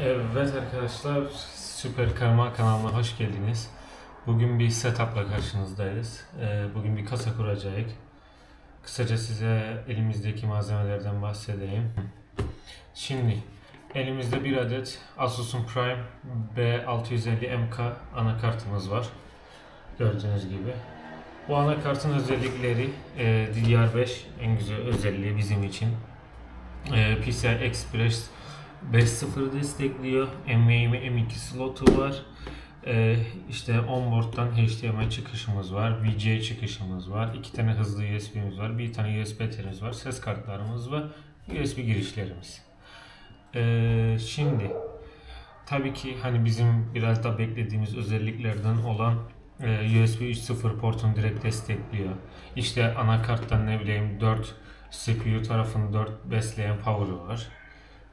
Evet arkadaşlar, Süper Karma kanalına hoş geldiniz. Bugün bir setupla karşınızdayız. Ee, Bugün bir kasa kuracağız. Kısaca size elimizdeki malzemelerden bahsedeyim. Şimdi elimizde bir adet Asus'un Prime B650MK anakartımız var. Gördüğünüz gibi. Bu anakartın özellikleri e, DDR5 en güzel özelliği bizim için. E, PCI Express 5.0 destekliyor. NVMe M2 slotu var. Ee, işte onboard'dan HDMI çıkışımız var. VGA çıkışımız var. iki tane hızlı USB'miz var. Bir tane USB telimiz var. Ses kartlarımız var. USB girişlerimiz. Ee, şimdi tabii ki hani bizim biraz da beklediğimiz özelliklerden olan e, USB 3.0 portunu direkt destekliyor. İşte anakarttan ne bileyim 4 CPU tarafını 4 besleyen power'ı var.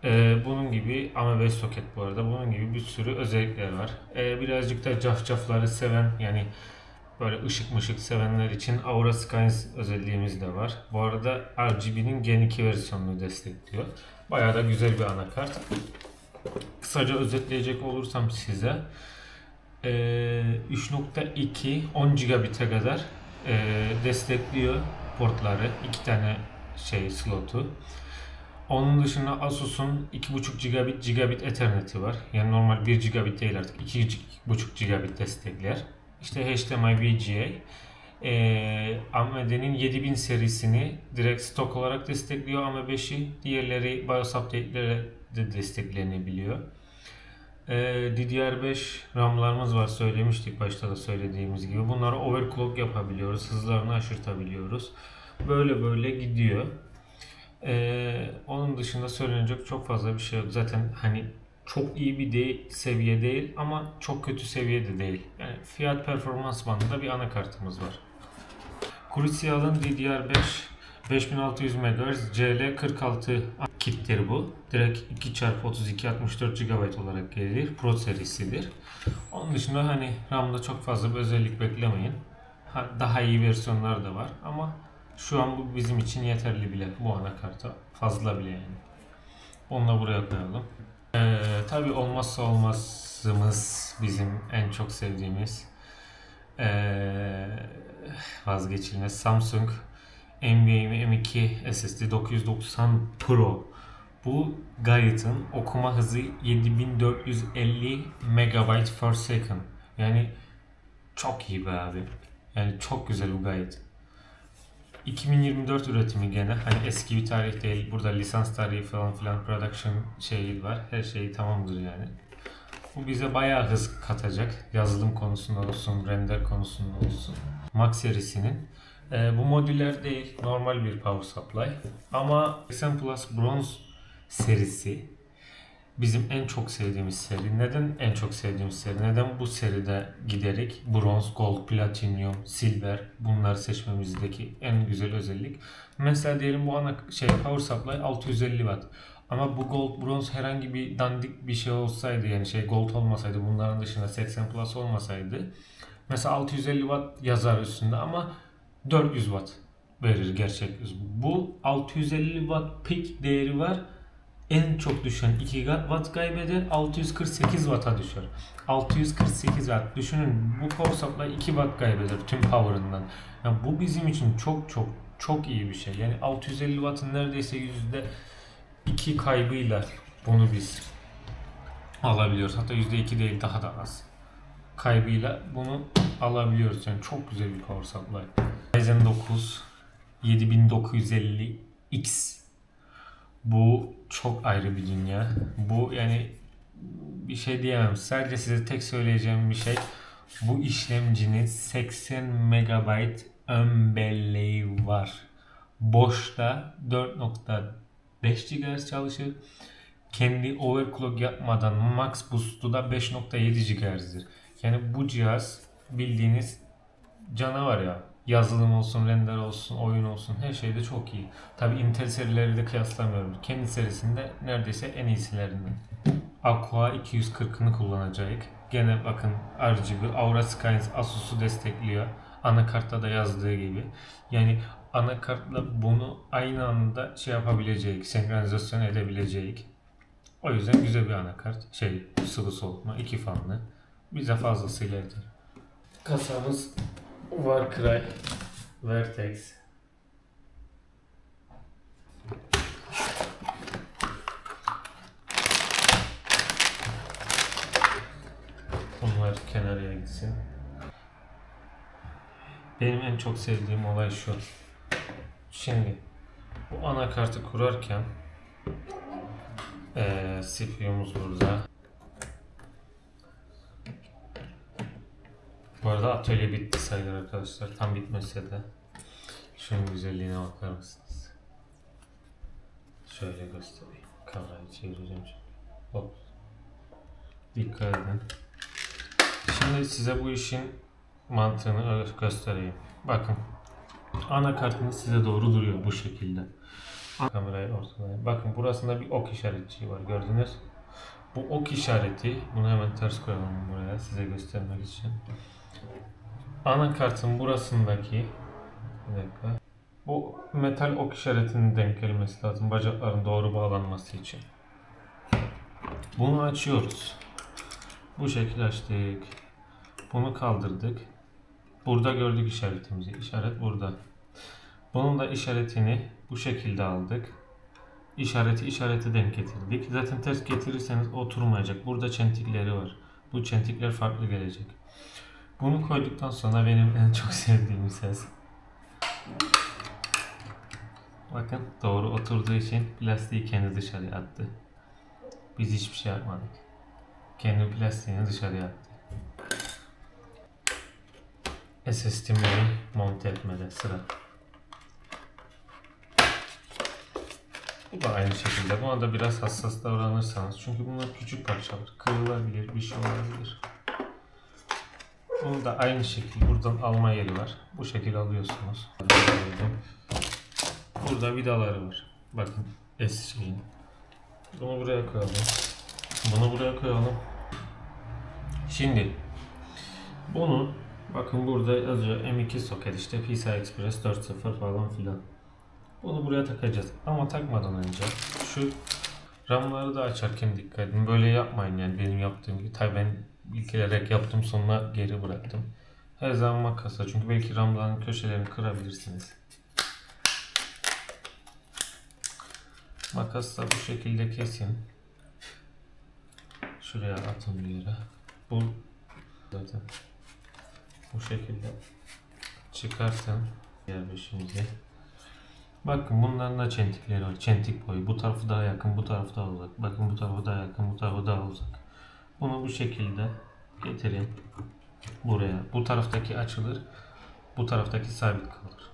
Ee, bunun gibi ama 5 soket bu arada bunun gibi bir sürü özellikler var. Ee, birazcık da cafcafları seven yani böyle ışık mışık sevenler için Aura Skies özelliğimiz de var. Bu arada RGB'nin Gen 2 versiyonunu destekliyor. Bayağı da güzel bir anakart. Kısaca özetleyecek olursam size ee, 3.2 10 gigabit'e kadar ee, destekliyor portları. iki tane şey slotu. Onun dışında Asus'un 2.5 gigabit gigabit Ethernet'i var. Yani normal 1 gigabit değil artık 2.5 gigabit destekler. İşte HDMI VGA. Ee, AMD'nin 7000 serisini direkt stok olarak destekliyor ama 5'i diğerleri BIOS update'lere de desteklenebiliyor. Ee, DDR5 RAM'larımız var söylemiştik başta da söylediğimiz gibi. Bunları overclock yapabiliyoruz. Hızlarını aşırtabiliyoruz. Böyle böyle gidiyor. Ee, onun dışında söylenecek çok fazla bir şey yok. Zaten hani çok iyi bir değil, seviye değil ama çok kötü seviyede değil. Yani fiyat performans bandında bir anakartımız var. Crucial'ın DDR5 5600 MHz CL46 kittir bu. Direkt 2x32 64 GB olarak gelir. Pro serisidir. Onun dışında hani RAM'da çok fazla bir özellik beklemeyin. Ha, daha iyi versiyonlar da var ama şu an bu bizim için yeterli bile bu anakarta. Fazla bile yani. Onu da buraya koyalım. Ee, tabii olmazsa olmazımız bizim en çok sevdiğimiz ee, vazgeçilmez Samsung NVMe M2 SSD 990 Pro. Bu gayet'in okuma hızı 7450 MB per second. Yani çok iyi be abi. Yani çok güzel bu gayet. 2024 üretimi gene hani eski bir tarih değil burada lisans tarihi falan filan production şeyi var her şeyi tamamdır yani. Bu bize bayağı hız katacak yazılım konusunda olsun render konusunda olsun. Max serisinin. Ee, bu modüler değil normal bir power supply ama 80 Plus Bronze serisi bizim en çok sevdiğimiz seri. Neden en çok sevdiğimiz seri? Neden bu seride giderek bronz, gold, platinum, silver bunları seçmemizdeki en güzel özellik? Mesela diyelim bu ana şey power supply 650 watt. Ama bu gold, bronz herhangi bir dandik bir şey olsaydı yani şey gold olmasaydı bunların dışında 80 plus olmasaydı mesela 650 watt yazar üstünde ama 400 watt verir gerçek. Bu 650 watt peak değeri var en çok düşen 2 watt kaybeder 648 watt'a düşer. 648 watt düşünün bu power supply 2 watt kaybeder tüm power'ından. Yani bu bizim için çok çok çok iyi bir şey. Yani 650 watt'ın neredeyse yüzde 2 kaybıyla bunu biz alabiliyoruz. Hatta yüzde 2 değil daha da az kaybıyla bunu alabiliyoruz. Yani çok güzel bir power supply. Ryzen 9 7950X bu çok ayrı bir dünya. Bu yani bir şey diyemem. Sadece size tek söyleyeceğim bir şey. Bu işlemcinin 80 MB ön belleği var. Boşta 4.5 GHz çalışır. Kendi overclock yapmadan max boost'u da 5.7 GHz'dir. Yani bu cihaz bildiğiniz canavar ya yazılım olsun, render olsun, oyun olsun her şeyde çok iyi. Tabi Intel serileriyle kıyaslamıyorum. Kendi serisinde neredeyse en iyisilerinden. Aqua 240'ını kullanacak. Gene bakın RGB, Aura Skies Asus'u destekliyor. Anakartta da yazdığı gibi. Yani anakartla bunu aynı anda şey yapabilecek, senkronizasyon edebilecek. O yüzden güzel bir anakart. Şey sıvı soğutma iki fanlı. Bize fazlasıyla yeter. Kasamız Warcry Vertex. Bunlar kenarıya gitsin. Benim en çok sevdiğim olay şu. Şimdi bu anakartı kurarken eee CPU'muz burada. Arada atölye bitti sayılır arkadaşlar. Tam bitmese de. Şunun güzelliğine bakar mısınız? Şöyle göstereyim. Kamerayı çevireceğim şimdi. Hop. Dikkat edin. Şimdi size bu işin mantığını göstereyim. Bakın. Anakartınız size doğru duruyor bu şekilde. Kamerayı ortalayayım. Bakın burasında bir ok işaretçiği var. Gördünüz. Bu ok işareti, bunu hemen ters koyalım buraya size göstermek için. Anakartın burasındaki bir dakika. Bu metal ok işaretinin denk gelmesi lazım bacakların doğru bağlanması için. Bunu açıyoruz. Bu şekilde açtık. Bunu kaldırdık. Burada gördük işaretimizi. İşaret burada. Bunun da işaretini bu şekilde aldık. İşareti işarete denk getirdik. Zaten ters getirirseniz oturmayacak. Burada çentikleri var. Bu çentikler farklı gelecek. Bunu koyduktan sonra benim en çok sevdiğim ses. Bakın doğru oturduğu için plastiği kendi dışarıya attı. Biz hiçbir şey yapmadık. Kendi plastiğini dışarıya attı. SSD'mi monte etmede sıra. Bu da aynı şekilde. Buna da biraz hassas davranırsanız. Çünkü bunlar küçük parçalar. Kırılabilir, bir şey olabilir. Bunu da aynı şekilde buradan alma yeri var. Bu şekilde alıyorsunuz. Burada vidaları var. Bakın S şeyin. Bunu buraya koyalım. Bunu buraya koyalım. Şimdi bunu bakın burada yazıyor M2 soket işte PCI Express 4.0 falan filan. Bunu buraya takacağız. Ama takmadan önce şu ramları da açarken dikkat edin. Böyle yapmayın yani benim yaptığım gibi. Tabii ben ilkelerek yaptım sonra geri bıraktım. Her zaman makasla çünkü belki ramların köşelerini kırabilirsiniz. Makasla bu şekilde kesin. Şuraya atın bir yere. Bu zaten bu şekilde çıkartın diğer beşimizi. Bakın bunların da çentikleri var. Çentik boyu. Bu tarafı daha yakın, bu tarafı daha uzak. Bakın bu tarafı daha yakın, bu tarafı daha uzak. Bunu bu şekilde getirin buraya. Bu taraftaki açılır, bu taraftaki sabit kalır.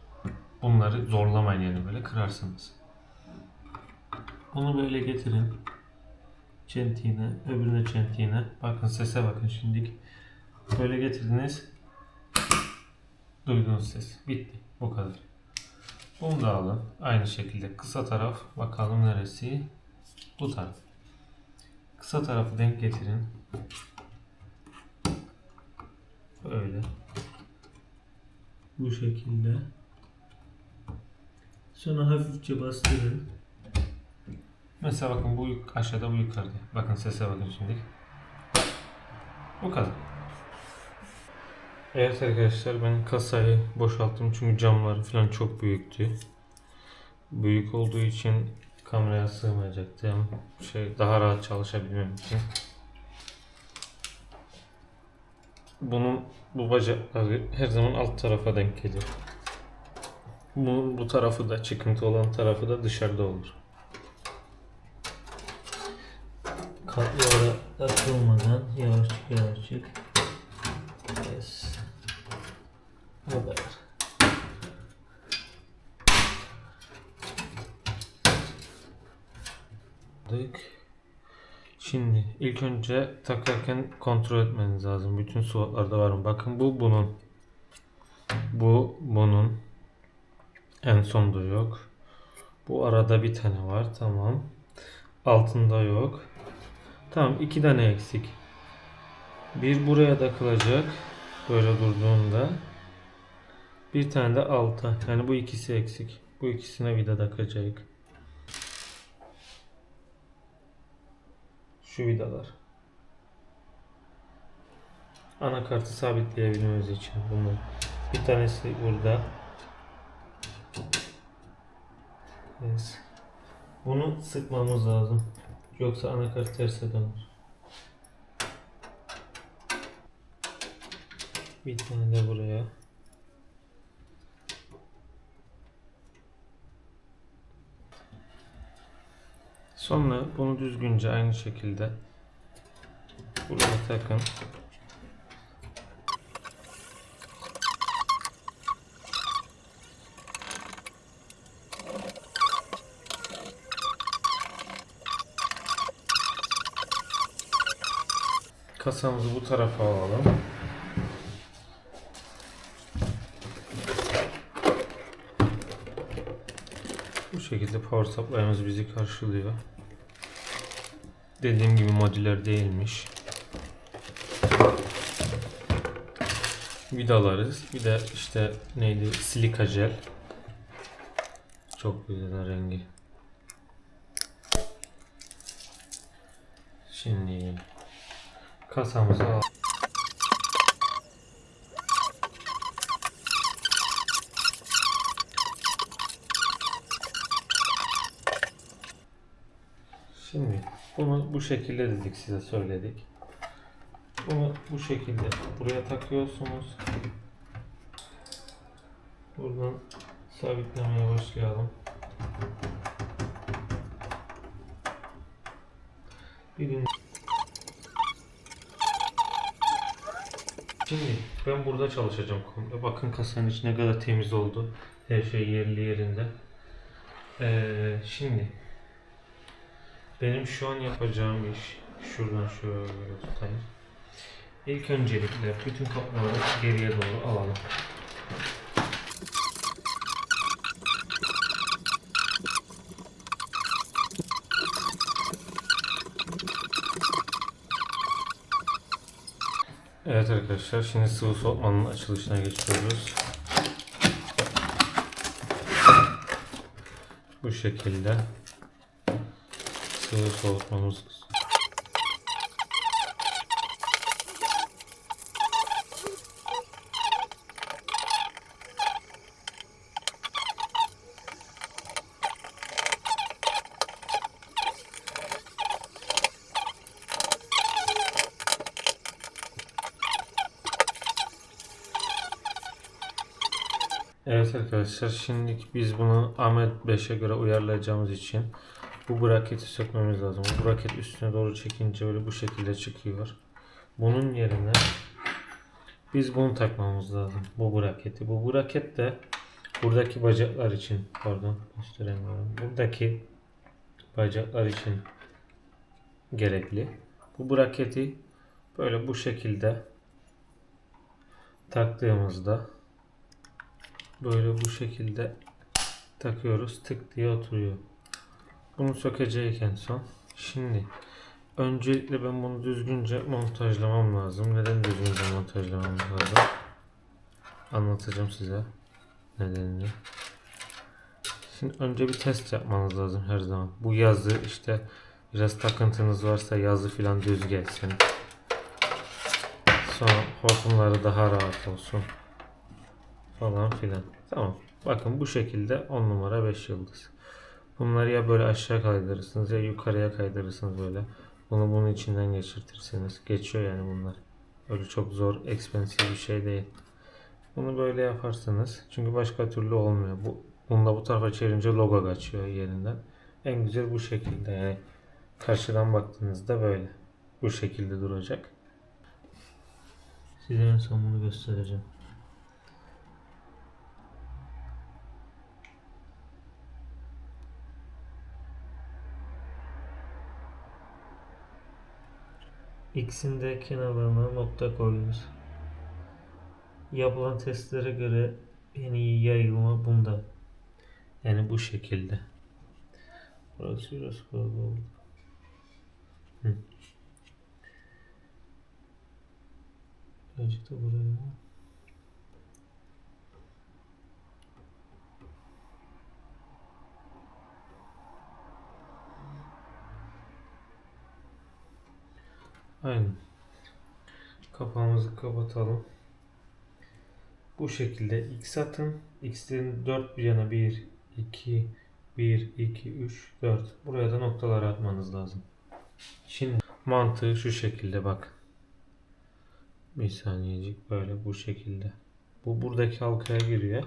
Bunları zorlamayın yani böyle kırarsınız. Bunu böyle getirin. Çentiğine, öbürüne çentiğine. Bakın sese bakın şimdilik. Böyle getirdiniz. Duyduğunuz ses. Bitti. Bu kadar. Bunu da alın. Aynı şekilde kısa taraf bakalım neresi? Bu taraf. Kısa tarafı denk getirin. Böyle. Bu şekilde. Sonra hafifçe bastırın. Mesela bakın bu aşağıda bu yukarıda. Bakın sese bakın şimdi. Bu kadar. Evet arkadaşlar ben kasayı boşalttım çünkü camları falan çok büyüktü. Büyük olduğu için kameraya sığmayacaktı. Hem şey daha rahat çalışabilmem için. Bunun bu bacakları her zaman alt tarafa denk gelir. Bu, bu tarafı da çıkıntı olan tarafı da dışarıda olur. Katlara takılmadan yavaşçık yavaşçık Yes. Bu kadar. Dık. Şimdi ilk önce takarken kontrol etmeniz lazım. Bütün slotlarda var mı? Bakın bu bunun. Bu bunun. En sonda yok. Bu arada bir tane var. Tamam. Altında yok. Tamam iki tane eksik. Bir buraya takılacak. Böyle durduğunda. Bir tane de alta. Yani bu ikisi eksik. Bu ikisine vida takacak. Şu vidalar. Anakartı sabitleyebilmemiz için bunlar. Bir tanesi burada. Evet. Bunu sıkmamız lazım. Yoksa anakart terse döner. Bir tane de buraya. Sonra bunu düzgünce aynı şekilde buraya takın. Kasamızı bu tarafa alalım. Bu şekilde power supply'ımız bizi karşılıyor. Dediğim gibi modüler değilmiş. Vidalarız. Bir de işte neydi? Silika jel. Çok güzel rengi. Şimdi kasamızı al. Şimdi bunu bu şekilde dedik size söyledik. Bunu bu şekilde buraya takıyorsunuz. Buradan sabitlemeye başlayalım. Birin Şimdi ben burada çalışacağım komple. Bakın kasanın içi ne kadar temiz oldu. Her şey yerli yerinde. Ee, şimdi benim şu an yapacağım iş şuradan şöyle tutayım. İlk öncelikle bütün kapları geriye doğru alalım. Evet arkadaşlar şimdi sıvı soğutmanın açılışına geçiyoruz. Bu şekilde sıvı soğutmamız Evet arkadaşlar şimdi biz bunu Ahmet 5'e göre uyarlayacağımız için bu braketi sökmemiz lazım. Bu braket üstüne doğru çekince böyle bu şekilde çıkıyor. Bunun yerine biz bunu takmamız lazım. Bu braketi. Bu braket de buradaki bacaklar için pardon gösteremiyorum. Buradaki bacaklar için gerekli. Bu braketi böyle bu şekilde taktığımızda böyle bu şekilde takıyoruz. Tık diye oturuyor. Bunu sökeceğiz en son. Şimdi öncelikle ben bunu düzgünce montajlamam lazım. Neden düzgünce montajlamam lazım? Anlatacağım size nedenini. Şimdi önce bir test yapmanız lazım her zaman. Bu yazı işte biraz takıntınız varsa yazı filan düz gelsin. Sonra hortumları daha rahat olsun falan filan. Tamam. Bakın bu şekilde 10 numara 5 yıldız. Bunları ya böyle aşağı kaydırırsınız ya yukarıya kaydırırsınız böyle. Bunu bunun içinden geçirtirsiniz. Geçiyor yani bunlar. Öyle çok zor, expensive bir şey değil. Bunu böyle yaparsınız. Çünkü başka türlü olmuyor. Bu bunu da bu tarafa çevirince logo kaçıyor yerinden. En güzel bu şekilde yani karşıdan baktığınızda böyle. Bu şekilde duracak. Size en son bunu göstereceğim. X'in de kenarlarına nokta koyuyoruz. Yapılan testlere göre en iyi yayılma bunda. Yani bu şekilde. Burası biraz fazla oldu. Hı. Birazcık da buraya. Aynen. Kapağımızı kapatalım. Bu şekilde X atın. X'lerin 4 bir yana 1, 2, 1, 2, 3, 4. Buraya da noktalar atmanız lazım. Şimdi mantığı şu şekilde bak. Bir saniyecik böyle bu şekilde. Bu buradaki halkaya giriyor.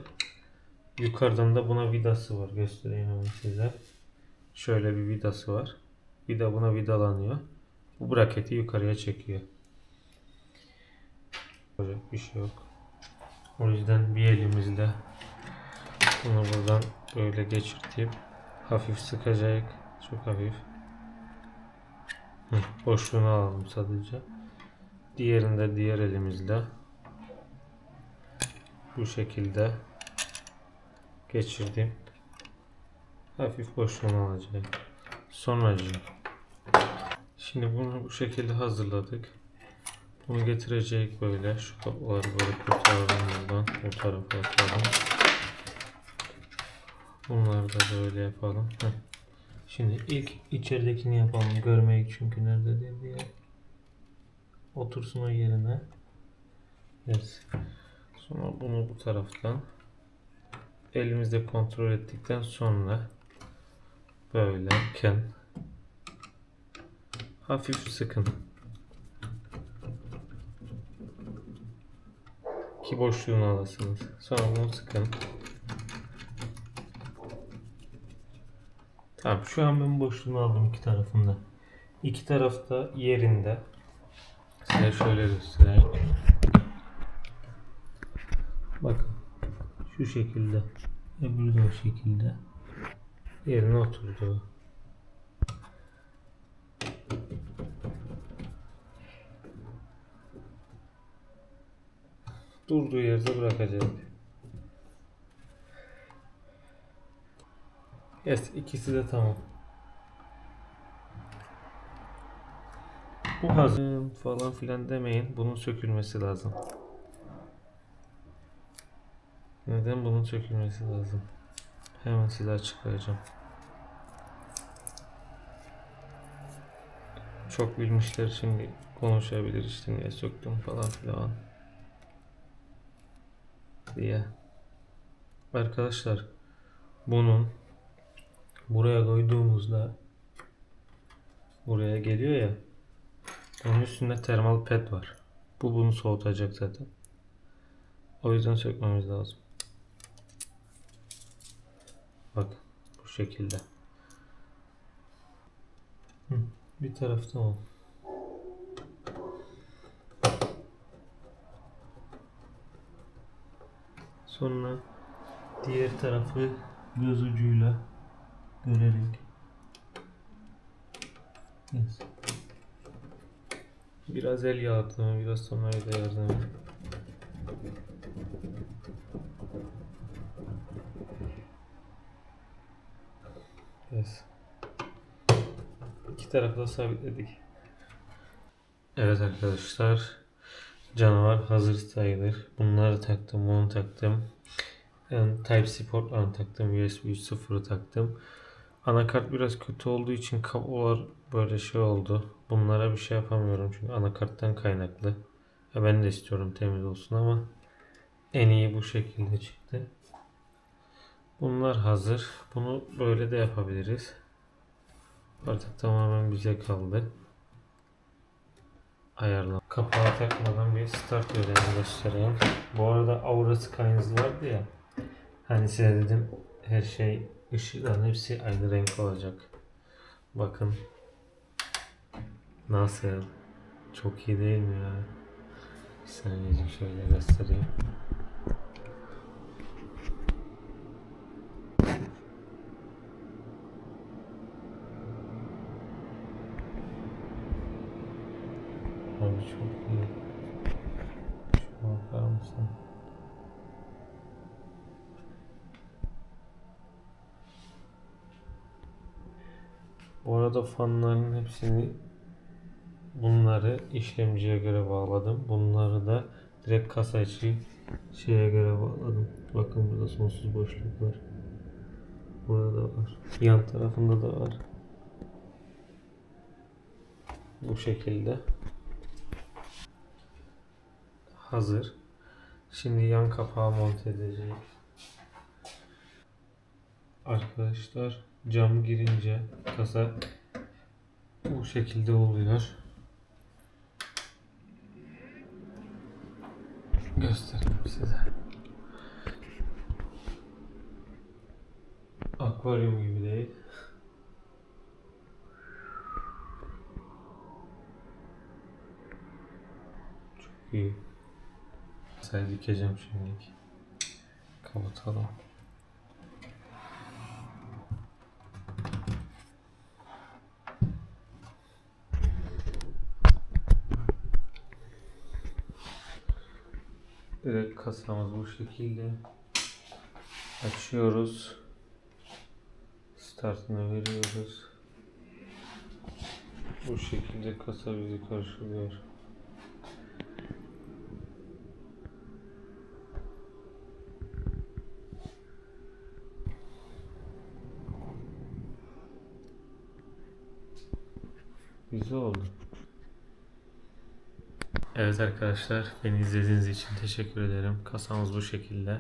Yukarıdan da buna vidası var. Göstereyim hemen size. Şöyle bir vidası var. Vida buna vidalanıyor. Bu braketi yukarıya çekiyor. Böyle bir şey yok. O yüzden bir elimizle bunu buradan böyle geçirtip hafif sıkacak. Çok hafif. Boşluğunu alalım sadece. Diğerinde diğer elimizle bu şekilde geçirdim. Hafif boşluğunu alacak. Sonracığım. Şimdi bunu bu şekilde hazırladık. Bunu getirecek böyle. Şu kapıları böyle kurtaralım buradan. Bu tarafa atalım. Bunları da böyle yapalım. Heh. Şimdi ilk içeridekini yapalım. Görmek çünkü nerede diye. Otursun o yerine. Evet. Sonra bunu bu taraftan elimizde kontrol ettikten sonra böyleyken hafif sıkın. Ki boşluğunu alasınız. Sonra bunu sıkın. Tamam şu an ben boşluğunu aldım iki tarafında. İki tarafta yerinde. Size şöyle göstereyim. Bakın. Şu şekilde. Öbürü de o şekilde. Yerine oturdu. Durduğu yerde bırakacak. Yes, ikisi de tamam. Bu hazır falan filan demeyin. Bunun sökülmesi lazım. Neden bunun sökülmesi lazım? Hemen size açıklayacağım. Çok bilmişler şimdi konuşabilir işte niye söktüm falan filan diye. Arkadaşlar bunun buraya koyduğumuzda buraya geliyor ya onun üstünde termal ped var. Bu bunu soğutacak zaten. O yüzden sökmemiz lazım. Bak bu şekilde. Hı, bir taraf tamam. Sonra diğer tarafı göz ucuyla görerek yes. Biraz el yardımı, biraz sonra da yardımı. Yes. İki tarafı da sabitledik. Evet arkadaşlar. Canavar hazır sayılır. Bunları taktım, bunu taktım. Yani Type-C portlarını taktım. USB 3.0'ı taktım. Anakart biraz kötü olduğu için kablolar böyle şey oldu. Bunlara bir şey yapamıyorum çünkü anakarttan kaynaklı. Ya ben de istiyorum temiz olsun ama en iyi bu şekilde çıktı. Bunlar hazır. Bunu böyle de yapabiliriz. Artık tamamen bize kaldı. Ayarla. Kapağı takmadan bir start öğreni göstereyim. Bu arada Aura Skynes vardı ya. Hani size dedim her şey ışıkların hepsi aynı renk olacak. Bakın. Nasıl? Çok iyi değil mi ya? Bir saniye şöyle göstereyim. Çok iyi. Şuna bakar mısın? Bu arada fanların hepsini bunları işlemciye göre bağladım. Bunları da direkt kasa içi şeye göre bağladım. Bakın burada sonsuz boşluk var. Burada da var. Yan tarafında da var. Bu şekilde. Hazır. Şimdi yan kapağı monte edeceğiz. Arkadaşlar cam girince kasa bu şekilde oluyor. Göstereyim size. Akvaryum gibi değil. Çok iyi. Sadece dikeceğim şimdilik. Kapatalım. Direkt kasamız bu şekilde. Açıyoruz. Startını veriyoruz. Bu şekilde kasa bizi karşılıyor. Güzel oldu. Evet arkadaşlar beni izlediğiniz için teşekkür ederim. Kasamız bu şekilde.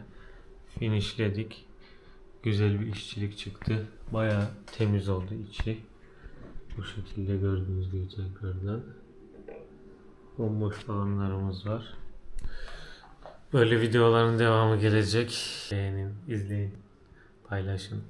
Finishledik. Güzel bir işçilik çıktı. Baya temiz oldu içi. Bu şekilde gördüğünüz gibi tekrardan. Bomboş balonlarımız var. Böyle videoların devamı gelecek. Beğenin, izleyin, paylaşın.